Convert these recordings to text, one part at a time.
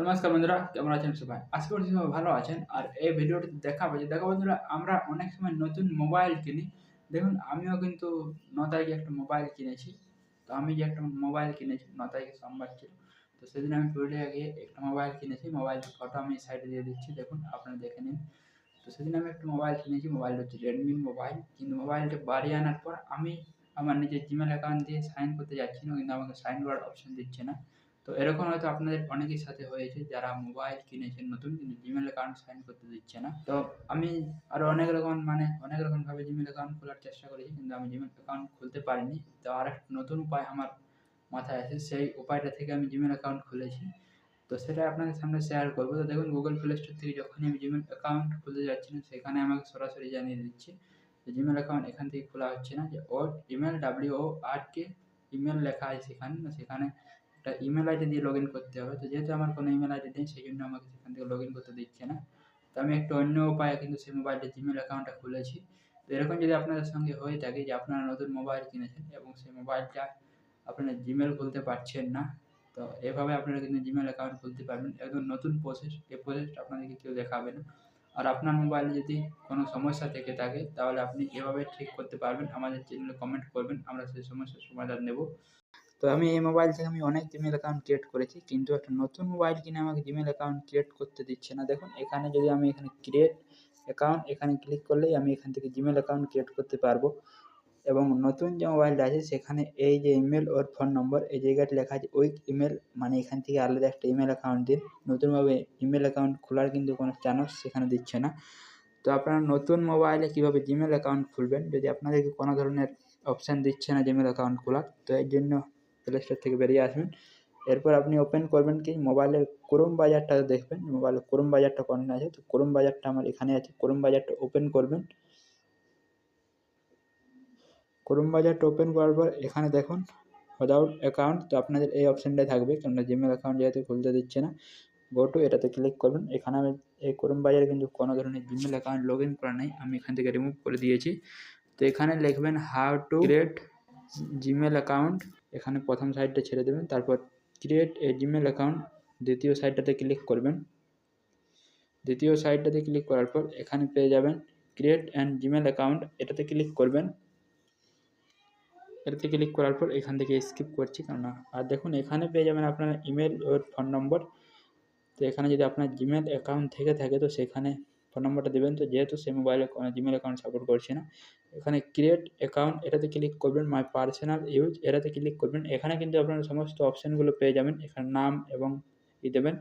নমস্কার বন্ধুরা, কেমন আছেন সবাই? আশা করছি সবাই ভালো আছেন। আর এই ভিডিওটি দেখাবো যে, দেখো বন্ধুরা, আমরা অনেক সময় নতুন মোবাইল কিনি। দেখুন, আমিও কিন্তু ন তারিখে একটা মোবাইল কিনেছি। তো আমি যে একটা মোবাইল কিনেছি, ন তারিখে সোমবার ছিল। তো সেদিন আমি পুরুলিয়া গিয়ে একটা মোবাইল কিনেছি। মোবাইলটির ফটো আমি সাইডে দিয়ে দিচ্ছি। দেখুন, আপনারা দেখে নিন। তো সেদিন আমি একটা মোবাইল কিনেছি, মোবাইলটা হচ্ছে রেডমি মোবাইল কিন্তু মোবাইলটা বাড়ি আনার পর আমি আমার নিজের জিমেল অ্যাকাউন্ট দিয়ে সাইন করতে যাচ্ছি না, কিন্তু আমাকে সাইন করার অপশন দিচ্ছে না। তো এরকম হয়তো আপনাদের অনেকের সাথে হয়েছে যারা মোবাইল কিনেছেন, নতুন কিন্তু জিমেল অ্যাকাউন্ট সাইন করতে দিচ্ছে না। তো আমি আরও অনেক রকম মানে অনেক রকমভাবে জিমেল অ্যাকাউন্ট খোলার চেষ্টা করেছি, কিন্তু আমি জিমেল অ্যাকাউন্ট খুলতে পারিনি। তো আর একটা নতুন উপায় আমার মাথায় আছে সেই উপায়টা থেকে আমি জিমেল অ্যাকাউন্ট খুলেছি। তো সেটা আপনাদের সামনে শেয়ার করব। তো দেখুন গুগল প্লে স্টোর থেকে যখনই আমি জিমেল অ্যাকাউন্ট খুলতে যাচ্ছি না সেখানে আমাকে সরাসরি জানিয়ে দিচ্ছে যে জিমেল অ্যাকাউন্ট এখান থেকে খোলা হচ্ছে না, যে ওর email W O R K email লেখা আছে সেখানে সেখানে একটা ইমেল আইডি দিয়ে লগ ইন করতে হবে। তো যেহেতু আমার কোনো ইমেল আইডি নেই সেই জন্য আমাকে সেখান থেকে লগ ইন করতে দিচ্ছে না। তো আমি একটু অন্য উপায়ে কিন্তু সেই মোবাইলটা জিমেল অ্যাকাউন্টটা খুলেছি। তো এরকম যদি আপনাদের সঙ্গে হয়ে থাকে যে আপনারা নতুন মোবাইল কিনেছেন এবং সেই মোবাইলটা আপনারা জিমেল খুলতে পারছেন না, তো এভাবে আপনারা কিন্তু জিমেল অ্যাকাউন্ট খুলতে পারবেন। একদম নতুন প্রসেস এই প্রসেসটা আপনাদেরকে কেউ দেখাবে না। আর আপনার মোবাইলে যদি কোনো সমস্যা থেকে থাকে, তাহলে আপনি এভাবে ঠিক করতে পারবেন। আমাদের চ্যানেলে কমেন্ট করবেন, আমরা সেই সমস্যার সমাধান দেবো। তো আমি এই মোবাইল থেকে আমি অনেক জিমেল অ্যাকাউন্ট ক্রিয়েট করেছি, কিন্তু একটা নতুন মোবাইল কিনে আমাকে জিমেল অ্যাকাউন্ট ক্রিয়েট করতে দিচ্ছে না। দেখুন, এখানে যদি আমি এখানে ক্রিয়েট অ্যাকাউন্ট এখানে ক্লিক করলেই আমি এখান থেকে জিমেল অ্যাকাউন্ট ক্রিয়েট করতে পারব। এবং নতুন যে মোবাইলটা আছে, সেখানে এই যে ইমেল ওর ফোন নম্বর এই জায়গাটা লেখা আছে উইক ইমেল মানে এখান থেকে আলাদা একটা ইমেল অ্যাকাউন্ট দিন। নতুনভাবে ইমেল অ্যাকাউন্ট খোলার কিন্তু কোনো চান্স সেখানে দিচ্ছে না। তো আপনারা নতুন মোবাইলে কীভাবে জিমেল অ্যাকাউন্ট খুলবেন, যদি আপনাদেরকে কোনো ধরনের অপশান দিচ্ছে না জিমেল অ্যাকাউন্ট খোলার, তো এর জন্য প্লে স্টোর থেকে বেরিয়ে আসবেন। এরপর আপনি ওপেন করবেন কি? মোবাইলের ক্রোম বাজারটা দেখবেন। মোবাইলের ক্রোম বাজারটা কোন আছে। তো ক্রোম বাজারটা আমার এখানে আছে। ক্রোম বাজারটা ওপেন করবেন। ক্রোম বাজারটা ওপেন করার পর এখানে দেখুন উইদাউট অ্যাকাউন্ট তো আপনাদের এই অপশানটাই থাকবে। কেননা জিমেল অ্যাকাউন্ট যেহেতু খুলতে দিচ্ছে না গো টু এটাতে ক্লিক করবেন। এখানে আমি এই ক্রোম বাজারে কিন্তু কোনো ধরনের জিমেল অ্যাকাউন্ট লগ ইন করা নেই। আমি এখান থেকে রিমুভ করে দিয়েছি। তো এখানে লিখবেন how to create Gmail account এখানে প্রথম সাইডটা ছেড়ে দেবেন, তারপর ক্রিয়েট এ জিমেল অ্যাকাউন্ট দ্বিতীয় সাইডটাতে ক্লিক করবেন। দ্বিতীয় সাইডটাতে ক্লিক করার পর এখানে পেয়ে যাবেন ক্রিয়েট অ্যান্ড জিমেল অ্যাকাউন্ট এটাতে ক্লিক করবেন। এটাতে ক্লিক করার পর এখান থেকে স্কিপ করছি, কেননা, আর দেখুন, এখানে পেয়ে যাবেন আপনার ইমেল ওর ফোন নম্বর তো এখানে যদি আপনার জিমেল অ্যাকাউন্ট থেকে থাকে, তো সেখানে ফোন নম্বরটা দেবেন। তো যেহেতু সে মোবাইলে কোনো জিমেল অ্যাকাউন্ট সাপোর্ট করছে না এখানে ক্রিয়েট অ্যাকাউন্ট এটাতে ক্লিক করবেন মাই পার্সোনাল ইউজ এটাতে ক্লিক করবেন। এখানে কিন্তু আপনারা সমস্ত অপশানগুলো পেয়ে যাবেন। এখানে নাম এবং ই দেবেন।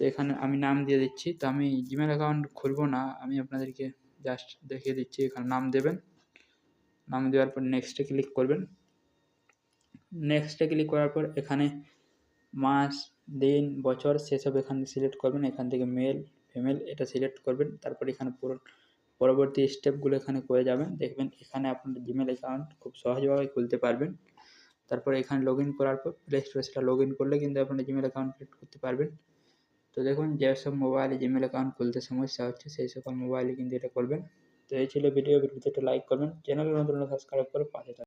তো এখানে আমি নাম দিয়ে দিচ্ছি। তো আমি জিমেল অ্যাকাউন্ট খুলবো না, আমি আপনাদেরকে জাস্ট দেখিয়ে দিচ্ছি। এখানে নাম দেবেন। নাম দেওয়ার পর নেক্সটে ক্লিক করবেন। নেক্সটে ক্লিক করার পর এখানে মাস, দিন, বছর, সেসব এখানে সিলেক্ট করবেন। এখান থেকে মেল ফিমেল এটা সিলেক্ট করবেন। তারপর এখানে পুরো পরবর্তী স্টেপগুলো এখানে করে যাবেন। দেখবেন এখানে আপনার জিমেল অ্যাকাউন্ট খুব সহজভাবে খুলতে পারবেন। তারপর এখানে লগ করার পর প্লে স্টোরে সেটা লগ করলে কিন্তু আপনার জিমেল অ্যাকাউন্ট ক্রিয়েট করতে পারবেন। তো দেখুন, যেসব মোবাইলে জিমেল অ্যাকাউন্ট খুলতে সমস্যা হচ্ছে, সেই সকল মোবাইলে কিন্তু এটা করবেন। তো এই ছিল ভিডিও ভিডিওতে একটা লাইক করবেন। চ্যানেলের নতুন সাবস্ক্রাইব করে পাশে থাকবেন।